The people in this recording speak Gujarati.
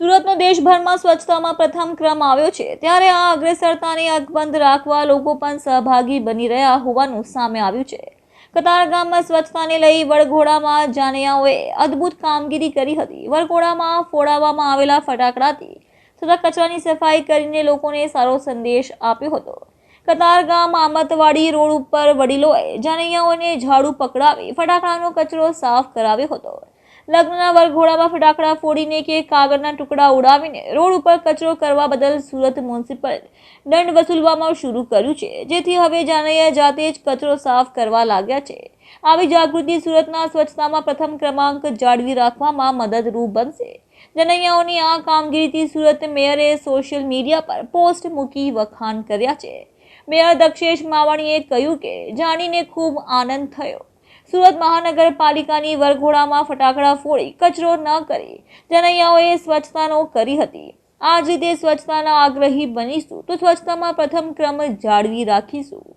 સુરતનો દેશભરમાં સ્વચ્છતામાં પ્રથમ ક્રમ આવ્યો છે. ત્યારે આ અગ્રેસરતાને અકબંધ રાખવા લોકો પણ સહભાગી બની રહ્યા હોવાનું સામે આવ્યું છે. કતારગામમાં સ્વચ્છતાને લઈ વડઘોડામાં જાનૈયાઓએ અદ્ભુત કામગીરી કરી હતી. વડઘોડામાં ફોડાવવામાં આવેલા ફટાકડાથી તથા કચરાની સફાઈ કરીને લોકોને સારો સંદેશ આપ્યો હતો. કતારગામ આમતવાડી રોડ ઉપર વડીલોએ જાનૈયાઓને ઝાડુ પકડાવી ફટાકડાનો કચરો સાફ કરાવ્યો હતો. લગ્નના વરઘોડામાં ફટાકડા ફોડીને કે કાગળના ટુકડા ઉડાવીને રોડ ઉપર કચરો કરવા બદલ સુરત મ્યુનિસિપલ દંડ વસૂલવામાં શરૂ કર્યું છે. જેથી હવે જાનૈયા જાતે જ કચરો સાફ કરવા લાગ્યા છે. આવી જાગૃતિ સુરતના સ્વચ્છતામાં પ્રથમ ક્રમાંક જાળવી રાખવામાં મદદરૂપ બનશે. જનૈયાઓની આ કામગીરીથી સુરત મેયરે સોશિયલ મીડિયા પર પોસ્ટ મૂકી વખાણ કર્યા છે. મેયર દક્ષેશ માવાણીએ કહ્યું કે જાણીને ખૂબ આનંદ થયો. સુરત મહાનગરપાલિકાની વરઘોડામાં ફટાકડા ફોડી કચરો ન કરી. જનૈયાઓએ સ્વચ્છતાનો કરી હતી. આ જ રીતે સ્વચ્છતાના આગ્રહી બનીશું તો સ્વચ્છતામાં પ્રથમ ક્રમ જાળવી રાખીશું.